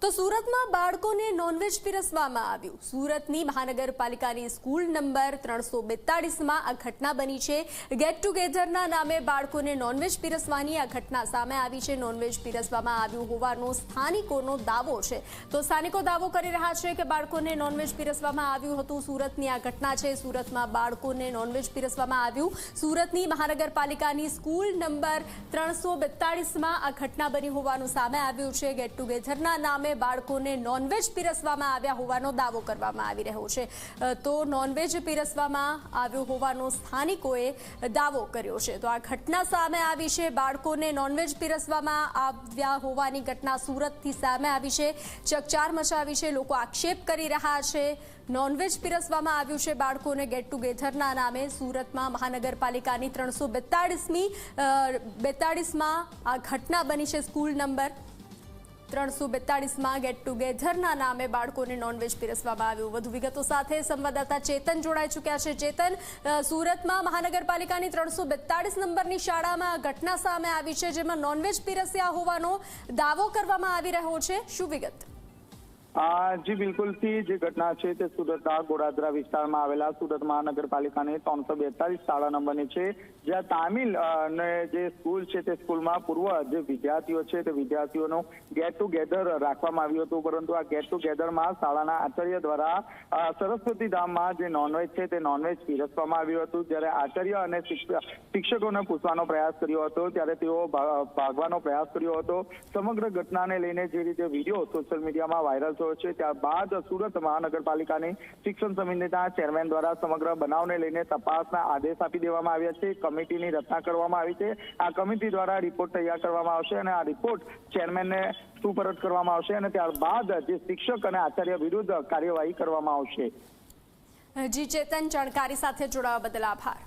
તો સુરતમાં બાળકોને નોનવેજ પીરસવામાં આવ્યું. સુરતની મહાનગરપાલિકાની સ્કૂલ નંબર ત્રણસો બેતાળીસમાં આ ઘટના બની છે. ગેટ ટુગેધરના નામે બાળકોને નોનવેજ પીરસવાની આ ઘટના સામે આવી છે. નોનવેજ પીરસવામાં આવ્યું હોવાનો સ્થાનિકોનો દાવો છે. તો સ્થાનિકો દાવો કરી રહ્યા છે કે બાળકોને નોનવેજ પીરસવામાં આવ્યું હતું. સુરતની આ ઘટના છે. સુરતમાં બાળકોને નોનવેજ પીરસવામાં આવ્યું. સુરતની મહાનગરપાલિકાની સ્કૂલ નંબર ત્રણસો બેતાળીસમાં આ ઘટના બની હોવાનું સામે આવ્યું છે. ગેટ ટુગેધરના નામે બાળકોને નોનવેજ પીરસવામાં આવ્યા હોવાનો દાવો કરવામાં આવી રહ્યો છે. તો નોનવેજ પીરસવામાં આવ્યું હોવાનો સ્થાનિકોએ દાવો કર્યો છે. તો આ ઘટના સામે આવી છે. બાળકોને નોનવેજ પીરસવામાં આવ્યા હોવાની ઘટના સુરતથી સામે આવી છે. ચકચાર મચાવી છે. લોકો આક્ષેપ કરી રહ્યા છે. નોનવેજ પીરસવામાં આવ્યું છે. બાળકોને ગેટ ટુગેધરના નામે સુરતમાં મહાનગરપાલિકાની ત્રણસો બેતાળીસમી બેતાળીસમાં આ ઘટના બની છે. સ્કૂલ નંબર ત્રણસો બેતાળીસમાં ગેટ ટુગેધરના નામે બાળકોને નોનવેજ પીરસવામાં આવ્યું. વધુ વિગતો સાથે સંવાદદાતા ચેતન જોડાઈ ચૂક્યા છે. ચેતન સુરતમાં મહાનગરપાલિકાની ત્રણસો બેતાળીસ નંબરની શાળામાં ઘટના સામે આવી છે, જેમાં નોનવેજ પીરસ્યા હોવાનો દાવો કરવામાં આવી રહ્યો છે. શું વિગત? જી બિલકુલથી જે ઘટના છે તે સુરતના ગોડાદરા વિસ્તારમાં આવેલા સુરત મહાનગરપાલિકાની ત્રણસો બેતાલીસ શાળા નંબરની છે. જ્યાં તામિલ જે સ્કૂલ છે તે સ્કૂલમાં પૂર્વ જે વિદ્યાર્થીઓ છે તે વિદ્યાર્થીઓનું ગેટ ટુગેધર રાખવામાં આવ્યું હતું. પરંતુ આ ગેટ ટુગેધરમાં શાળાના આચાર્ય દ્વારા સરસ્વતી ધામમાં જે નોનવેજ છે તે નોનવેજ પીરસવામાં આવ્યું હતું. જ્યારે આચાર્ય અને શિક્ષ- શિક્ષકોને પૂછવાનો પ્રયાસ કર્યો હતો, ત્યારે તેઓ ભાગવાનો પ્રયાસ કર્યો હતો. સમગ્ર ઘટનાને લઈને જે રીતે વીડિયો સોશિયલ મીડિયામાં વાયરલ થયો છે ત્યારબાદ સુરત મહાનગરપાલિકાની શિક્ષણ સમિતિના ચેરમેન દ્વારા સમગ્ર બનાવને લઈને તપાસના આદેશ આપી દેવામાં આવ્યા છે. કમિટીની રચના કરવામાં આવી છે. આ કમિટી દ્વારા રિપોર્ટ તૈયાર કરવામાં આવશે અને આ રિપોર્ટ ચેરમેનને સુપરત કરવામાં આવશે અને ત્યારબાદ જે શિક્ષક અને આચાર્ય વિરુદ્ધ કાર્યવાહી કરવામાં આવશે. જી ચેતન, જાણકારી સાથે જોડાવા બદલ આભાર.